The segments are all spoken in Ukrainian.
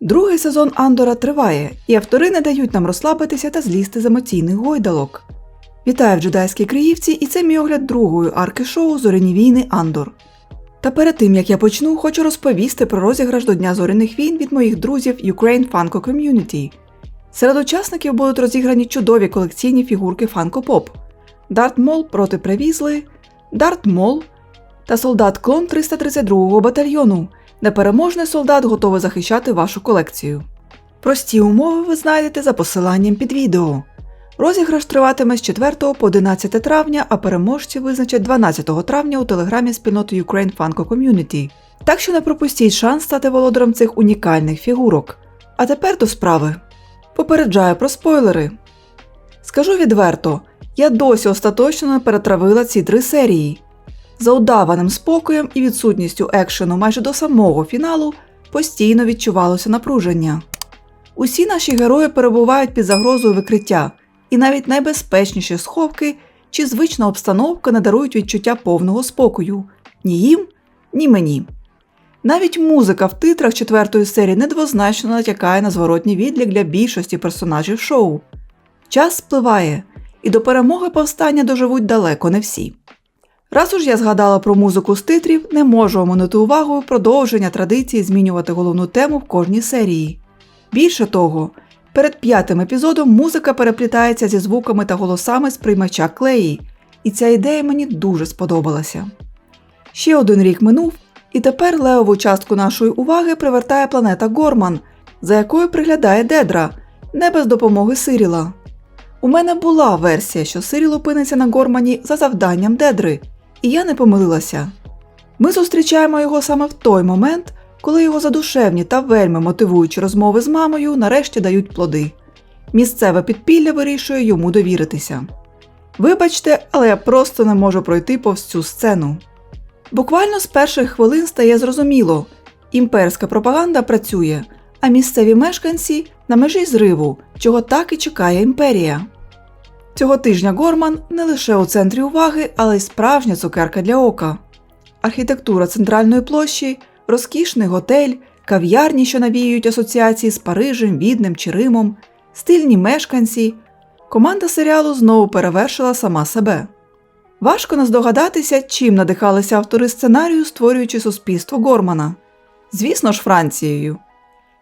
Другий сезон Андора триває, і автори не дають нам розслабитися та злізти з емоційних гойдалок. Вітаю в джедайській Криївці, і це мій огляд другої арки шоу Зоряні війни Андор. Та перед тим як я почну, хочу розповісти про розіграш до Дня зоряних війн від моїх друзів Ukraine Funko Community. Серед учасників будуть розіграні чудові колекційні фігурки Funko Pop, Дарт Мол проти Превізли, Дарт Мол та солдат клон 332-го батальйону, непереможний солдат готовий захищати вашу колекцію. Прості умови ви знайдете за посиланням під відео. Розіграш триватиме з 4 по 11 травня, а переможці визначать 12 травня у телеграмі спільноти Ukraine Funko Community. Так що не пропустіть шанс стати володарем цих унікальних фігурок. А тепер до справи. Попереджаю про спойлери. Скажу відверто, я досі остаточно не перетравила ці три серії. За удаваним спокоєм і відсутністю екшену майже до самого фіналу постійно відчувалося напруження. Усі наші герої перебувають під загрозою викриття, і навіть найбезпечніші сховки чи звична обстановка не дарують відчуття повного спокою ні їм, ні мені. Навіть музика в титрах четвертої серії недвозначно натякає на зворотній відлік для більшості персонажів шоу. Час спливає, і до перемоги повстання доживуть далеко не всі. Раз уж я згадала про музику з титрів, не можу оминути увагою продовження традиції змінювати головну тему в кожній серії. Більше того, перед п'ятим епізодом музика переплітається зі звуками та голосами з приймача клеї, і ця ідея мені дуже сподобалася. Ще один рік минув, і тепер левову частку нашої уваги привертає планета Горман, за якою приглядає Дедра, не без допомоги Сиріла. У мене була версія, що Сиріл опиниться на Гормані за завданням Дедри, і я не помилилася. Ми зустрічаємо його саме в той момент, коли його задушевні та вельми мотивуючі розмови з мамою нарешті дають плоди. Місцеве підпілля вирішує йому довіритися. Вибачте, але я просто не можу пройти повз цю сцену. Буквально з перших хвилин стає зрозуміло, імперська пропаганда працює, а місцеві мешканці на межі зриву, чого так і чекає імперія. Цього тижня Горман не лише у центрі уваги, але й справжня цукерка для ока. Архітектура центральної площі, розкішний готель, кав'ярні, що навіюють асоціації з Парижем, Віднем чи Римом, стильні мешканці. Команда серіалу знову перевершила сама себе. Важко не здогадатися, чим надихалися автори сценарію, створюючи суспільство Гормана. Звісно ж, Францією.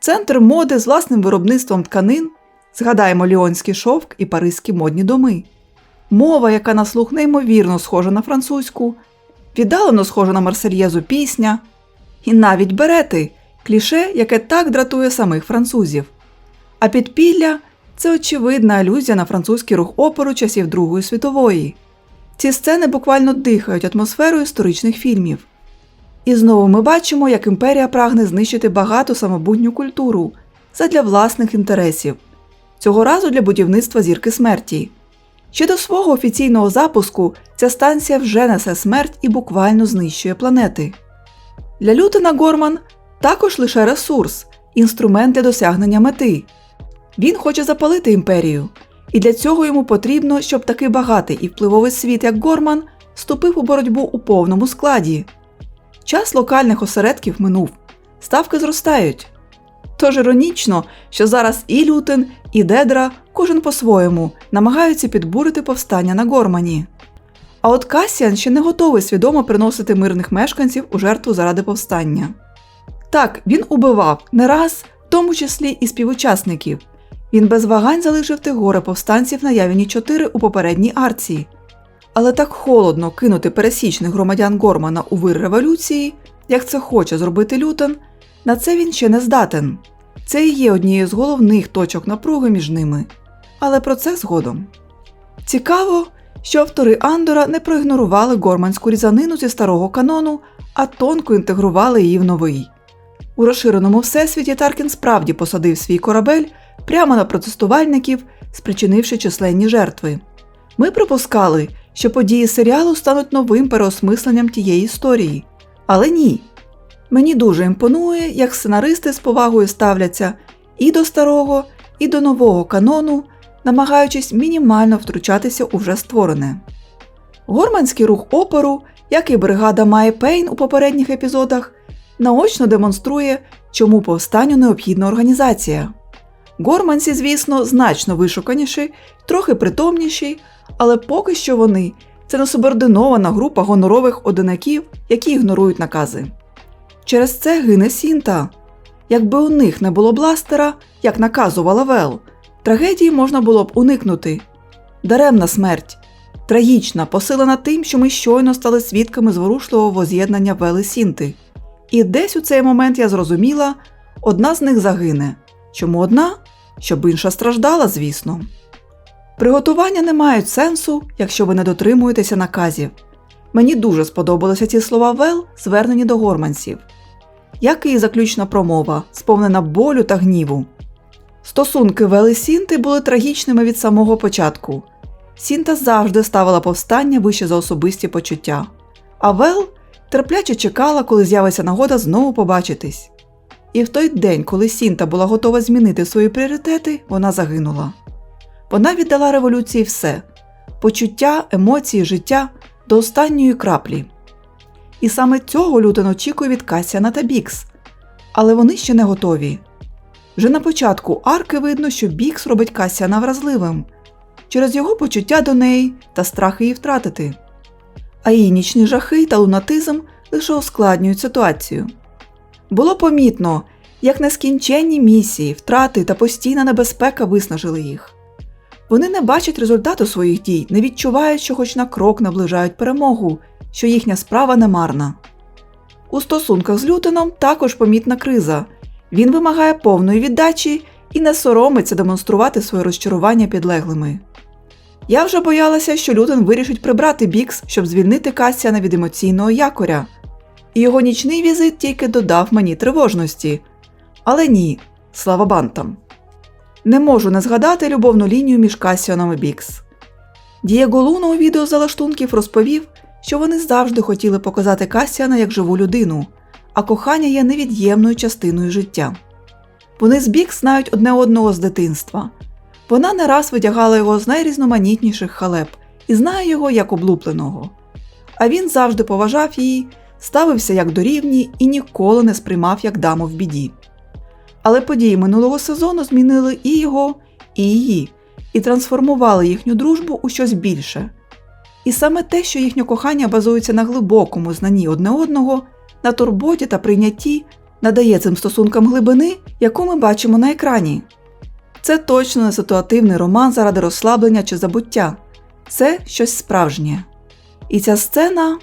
Центр моди з власним виробництвом тканин, згадаємо Ліонський шовк і паризькі модні доми. Мова, яка на слух неймовірно схожа на французьку, віддалено схожа на марсельєзу пісня, і навіть берети кліше, яке так дратує самих французів. А підпілля це очевидна алюзія на французький рух опору часів Другої світової. Ці сцени буквально дихають атмосферою історичних фільмів. І знову ми бачимо, як імперія прагне знищити багату самобутню культуру задля власних інтересів, цього разу для будівництва зірки смерті. Ще до свого офіційного запуску ця станція вже несе смерть і буквально знищує планети. Для Лютена Горман також лише ресурс, інструмент для досягнення мети. Він хоче запалити імперію, і для цього йому потрібно, щоб такий багатий і впливовий світ, як Горман, вступив у боротьбу у повному складі. Час локальних осередків минув, ставки зростають. Тож іронічно, що зараз і Лютен, і Дедра, кожен по-своєму, намагаються підбурити повстання на Гормані. А от Касіан ще не готовий свідомо приносити мирних мешканців у жертву заради повстання. Так, він убивав не раз, в тому числі і співучасників. Він без вагань залишив тих горе повстанців на Явіні 4 у попередній арці. Але так холодно кинути пересічних громадян Гормана у вир революції, як це хоче зробити Лютен, на це він ще не здатен. Це і є однією з головних точок напруги між ними. Але про це згодом. Цікаво, що автори Андора не проігнорували горманську різанину зі старого канону, а тонко інтегрували її в новий. У розширеному всесвіті Таркін справді посадив свій корабель прямо на протестувальників, спричинивши численні жертви. Ми припускали, що події серіалу стануть новим переосмисленням тієї історії. Але ні. Мені дуже імпонує, як сценаристи з повагою ставляться і до старого, і до нового канону, намагаючись мінімально втручатися у вже створене. Горманський рух опору, як і бригада Має Пейн у попередніх епізодах, наочно демонструє, чому повстанню необхідна організація. Горманці, звісно, значно вишуканіші, трохи притомніші, але поки що вони це несубординована група гонорових одинаків, які ігнорують накази. Через це гине Сінта. Якби у них не було бластера, як наказувала Вел, трагедії можна було б уникнути. Даремна смерть, трагічна, посилена тим, що ми щойно стали свідками зворушливого воз'єднання Вели Сінти. І десь у цей момент я зрозуміла, одна з них загине. Чому одна? Щоб інша страждала, звісно. Приготування не мають сенсу, якщо ви не дотримуєтеся наказів. Мені дуже сподобалися ці слова Вел, звернені до горманців. Як і заключна промова, сповнена болю та гніву. Стосунки Вел і Сінти були трагічними від самого початку. Сінта завжди ставила повстання вище за особисті почуття, а Вел терпляче чекала, коли з'явиться нагода знову побачитись. І в той день, коли Сінта була готова змінити свої пріоритети, вона загинула. Вона віддала революції все почуття, емоції, життя до останньої краплі. І саме цього Лютен очікує від Касіана та Бікс. Але вони ще не готові. Вже на початку арки видно, що Бікс робить Касіана вразливим через його почуття до неї та страх її втратити. А її нічні жахи та лунатизм лише ускладнюють ситуацію. Було помітно, як нескінченні місії, втрати та постійна небезпека виснажили їх. Вони не бачать результату своїх дій, не відчувають, що хоч на крок наближають перемогу, що їхня справа не марна. У стосунках з Лютеном також помітна криза. Він вимагає повної віддачі і не соромиться демонструвати своє розчарування підлеглими. Я вже боялася, що Лютен вирішить прибрати Бікс, щоб звільнити Касіана від емоційного якоря, і його нічний візит тільки додав мені тривожності. Але ні, слава бантам. Не можу не згадати любовну лінію між Касіоном і Бікс. Дієго Луна у відео залаштунків розповів, що вони завжди хотіли показати Касіана як живу людину, а кохання є невід'ємною частиною життя. Вони з Бікс знають одне одного з дитинства. Вона не раз видягала його з найрізноманітніших халеп і знає його як облупленого. А він завжди поважав її, ставився як до рівні і ніколи не сприймав як даму в біді. Але події минулого сезону змінили і його, і її, і трансформували їхню дружбу у щось більше. І саме те, що їхнє кохання базується на глибокому знанні одне одного, на турботі та прийнятті, надає цим стосункам глибини, яку ми бачимо на екрані. Це точно не ситуативний роман заради розслаблення чи забуття, це щось справжнє. І ця сцена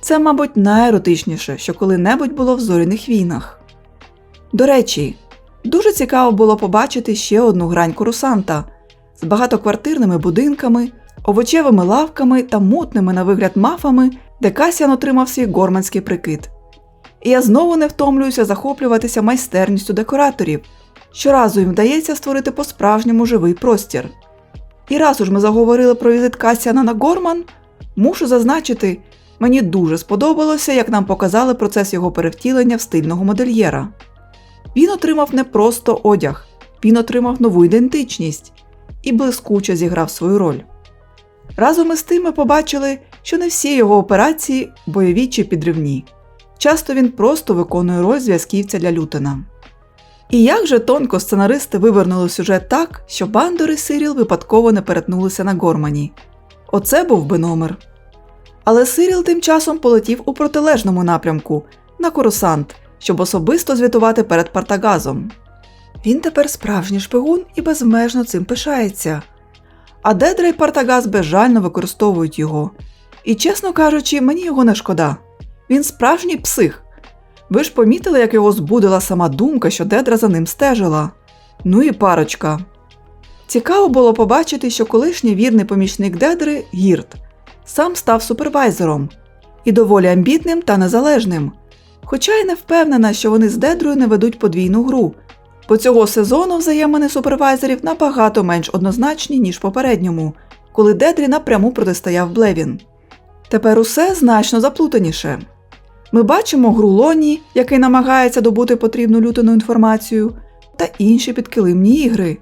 це, мабуть, найеротичніше, що коли-небудь було в зоряних війнах. До речі, дуже цікаво було побачити ще одну грань курсанта з багатоквартирними будинками, овочевими лавками та мутними на вигляд мафами, де Касіан отримав свій горманський прикид. І я знову не втомлююся захоплюватися майстерністю декораторів. Щоразу їм вдається створити по-справжньому живий простір. І раз уж ми заговорили про візит Касіана на Горман, мушу зазначити, мені дуже сподобалося, як нам показали процес його перевтілення в стильного модельєра. Він отримав не просто одяг, він отримав нову ідентичність і блискуче зіграв свою роль. Разом із тим ми побачили, що не всі його операції бойові чи підривні. Часто він просто виконує роль зв'язківця для Лютена. І як же тонко сценаристи вивернули сюжет так, що Бандор Сиріл випадково не перетнулися на Гормані. Оце був би номер. Але Сиріл тим часом полетів у протилежному напрямку на Корусант, щоб особисто звітувати перед Партагазом. Він тепер справжній шпигун і безмежно цим пишається. А Дедра і Партагаз безжально використовують його. І, чесно кажучи, мені його не шкода. Він справжній псих. Ви ж помітили, як його збудила сама думка, що Дедра за ним стежила. Ну і парочка. Цікаво було побачити, що колишній вірний помічник Дедри Гірт сам став супервайзером і доволі амбітним та незалежним. Хоча й не впевнена, що вони з Дедрою не ведуть подвійну гру, бо цього сезону взаємини супервайзерів набагато менш однозначні, ніж попередньому, коли Дедрі напряму протистояв Блевін. Тепер усе значно заплутаніше. Ми бачимо гру Лоні, який намагається добути потрібну лютену інформацію, та інші підкилимні ігри.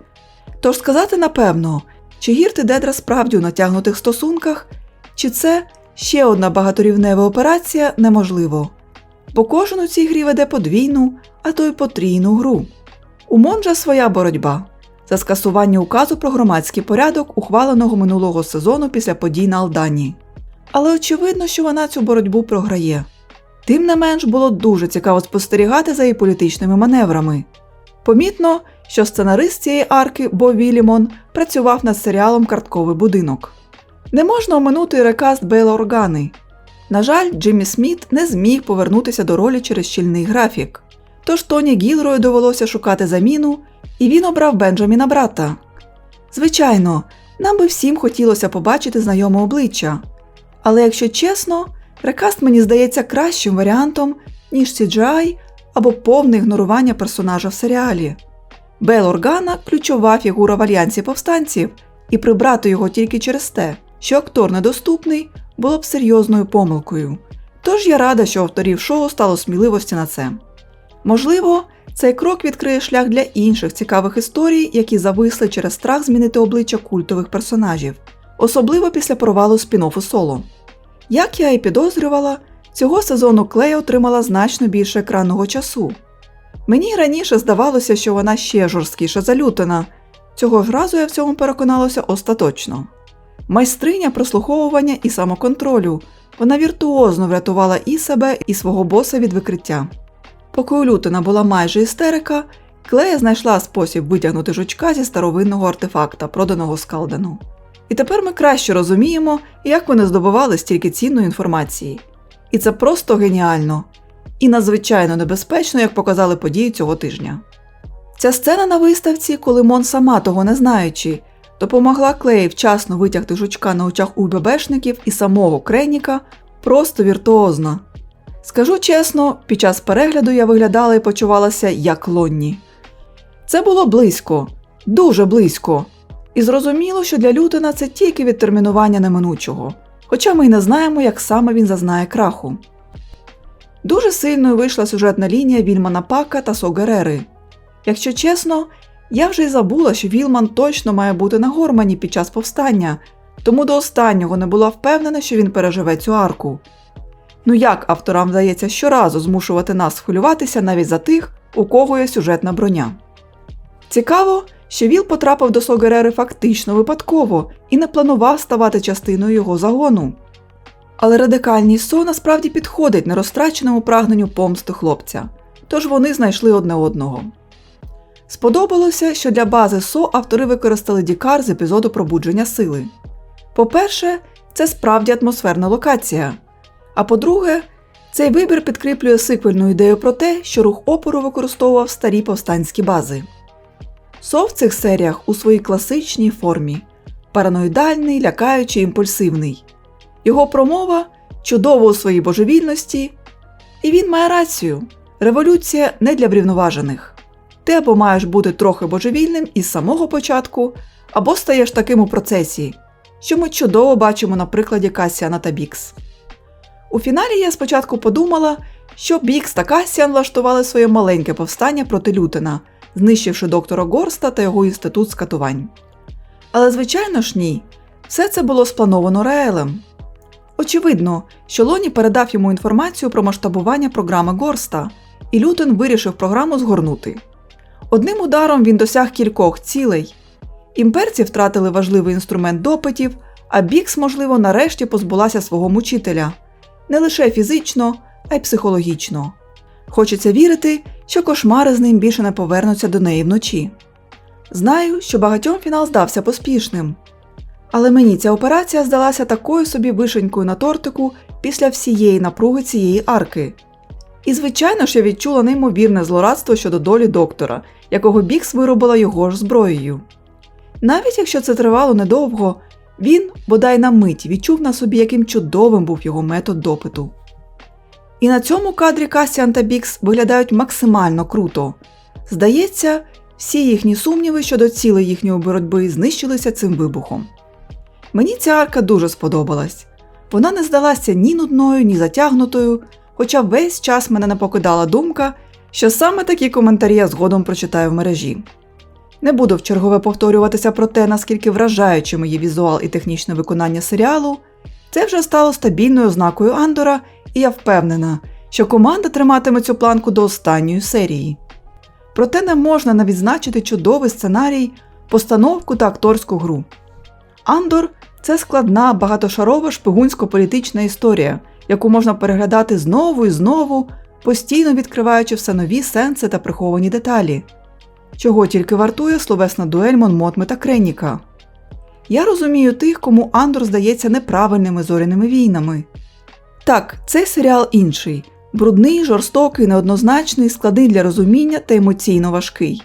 Тож сказати напевно, чи гірти Дедра справді у натягнутих стосунках, чи це ще одна багаторівнева операція неможливо. бо кожен у цій грі веде подвійну, а то й потрійну гру. У Монжа своя боротьба за скасування указу про громадський порядок, ухваленого минулого сезону після подій на Алдані. Але очевидно, що вона цю боротьбу програє. Тим не менш було дуже цікаво спостерігати за її політичними маневрами. Помітно, що сценарист цієї арки Бо Вілімон працював над серіалом Картковий будинок. Не можна оминути рекаст Бейла Органи. На жаль, Джиммі Сміт не зміг повернутися до ролі через щільний графік. Тож Тоні Гілрою довелося шукати заміну, і він обрав Бенджаміна брата. Звичайно, нам би всім хотілося побачити знайоме обличчя. Але якщо чесно, рекаст мені здається кращим варіантом, ніж CGI або повне ігнорування персонажа в серіалі. Бел Органа ключова фігура в альянсі повстанців, і прибрати його тільки через те, що актор недоступний, було б серйозною помилкою. Тож я рада, що авторів шоу стало сміливості на це. Можливо, цей крок відкриє шлях для інших цікавих історій, які зависли через страх змінити обличчя культових персонажів, особливо після провалу спін-оффу соло. Як я і підозрювала, цього сезону Клей отримала значно більше екранного часу. Мені раніше здавалося, що вона ще жорсткіша за Лютена. Цього ж разу я в цьому переконалася остаточно. Майстриня прослуховування і самоконтролю. Вона віртуозно врятувала і себе, і свого боса від викриття. Поки у Лютена була майже істерика, Клея знайшла спосіб витягнути жучка зі старовинного артефакта, проданого Скалдену. І тепер ми краще розуміємо, як вони здобували стільки цінної інформації. І це просто геніально і надзвичайно небезпечно, як показали події цього тижня. Ця сцена на виставці, коли Мон сама того не знаючи, допомогла Клеї вчасно витягти жучка на очах у ББшників і самого Креніка просто віртуозна. Скажу чесно, під час перегляду я виглядала і почувалася як Лонні. Це було близько, дуже близько. І зрозуміло, що для Лютена це тільки відтермінування неминучого, хоча ми й не знаємо, як саме він зазнає краху. Дуже сильною вийшла сюжетна лінія Вільмана Пака та Согерери. Якщо чесно, я вже й забула, що Вілман точно має бути на Гормані під час повстання, тому до останнього не була впевнена, що він переживе цю арку. Ну як авторам вдається щоразу змушувати нас хвилюватися навіть за тих, у кого є сюжетна броня. Цікаво, що Віл потрапив до Согерери фактично випадково і не планував ставати частиною його загону. Але радикальність Со насправді підходить нерозтраченому прагненню помсти хлопця, тож вони знайшли одне одного. Сподобалося, що для бази Со автори використали Дікар з епізоду пробудження сили. По-перше, це справді атмосферна локація. А по-друге, цей вибір підкріплює сиквельну ідею про те, що рух опору використовував старі повстанські бази. Со в цих серіях у своїй класичній формі параноїдальний, лякаючий, імпульсивний. Його промова чудова у своїй божевільності, і він має рацію. Революція не для врівноважених. Ти або маєш бути трохи божевільним із самого початку, або стаєш таким у процесі, що ми чудово бачимо на прикладі Касіана та Бікс. У фіналі я спочатку подумала, що Бікс та Касіан влаштували своє маленьке повстання проти Лютена, знищивши доктора Горста та його інститут скатувань. Але, звичайно ж, ні, все це було сплановано Раелем. Очевидно, що Лоні передав йому інформацію про масштабування програми Горста, і Лютен вирішив програму згорнути. Одним ударом він досяг кількох цілей. Імперці втратили важливий інструмент допитів, а Бікс, можливо, нарешті позбулася свого мучителя не лише фізично, а й психологічно. Хочеться вірити, що кошмари з ним більше не повернуться до неї вночі. Знаю, що багатьом фінал здався поспішним, але мені ця операція здалася такою собі вишенькою на тортику після всієї напруги цієї арки. І, звичайно ж, я відчула неймовірне злорадство щодо долі доктора, якого Бікс виробила його ж зброєю. Навіть якщо це тривало недовго, він, бодай на мить, відчув на собі, яким чудовим був його метод допиту. І на цьому кадрі Касіан та Бікс виглядають максимально круто. Здається, всі їхні сумніви щодо цілей їхньої боротьби знищилися цим вибухом. Мені ця арка дуже сподобалась. Вона не здалася ні нудною, ні затягнутою, хоча весь час мене не покидала думка, що саме такі коментарі я згодом прочитаю в мережі. Не буду в чергове повторюватися про те, наскільки вражаючим є візуал і технічне виконання серіалу. Це вже стало стабільною ознакою Андора, і я впевнена, що команда триматиме цю планку до останньої серії. Проте не можна не відзначити чудовий сценарій, постановку та акторську гру. Андор це складна, багатошарова шпигунсько-політична історія, яку можна переглядати знову і знову, постійно відкриваючи все нові сенси та приховані деталі, чого тільки вартує словесна дуель Монмотми та Креніка. Я розумію тих, кому Андор здається неправильними зоряними війнами. Так, цей серіал інший брудний, жорстокий, неоднозначний, складний для розуміння та емоційно важкий.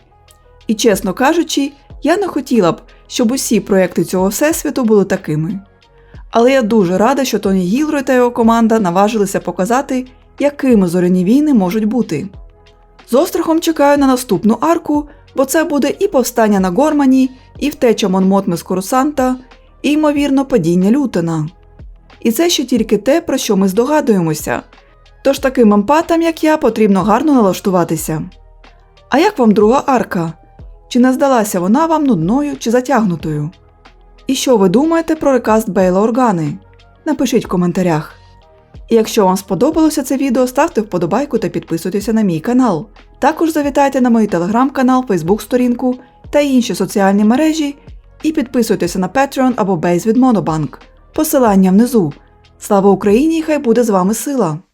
І чесно кажучи, я не хотіла б, щоб усі проекти цього всесвіту були такими. Але я дуже рада, що Тоні Гілрой та його команда наважилися показати, якими зоряні війни можуть бути. З острахом чекаю на наступну арку, бо це буде і повстання на Гормані, і втеча Монмотми з Корусанта, і, ймовірно, падіння Лютена. І це ще тільки те, про що ми здогадуємося. Тож таким емпатам, як я, потрібно гарно налаштуватися. А як вам друга арка? Чи не здалася вона вам нудною чи затягнутою? І що ви думаєте про рекаст Бейла Органи? Напишіть в коментарях. І якщо вам сподобалося це відео, ставте вподобайку та підписуйтеся на мій канал. Також завітайте на мій телеграм-канал, Фейсбук-сторінку та інші соціальні мережі і підписуйтеся на Patreon або Base від Monobank. Посилання внизу. Слава Україні! Хай буде з вами сила!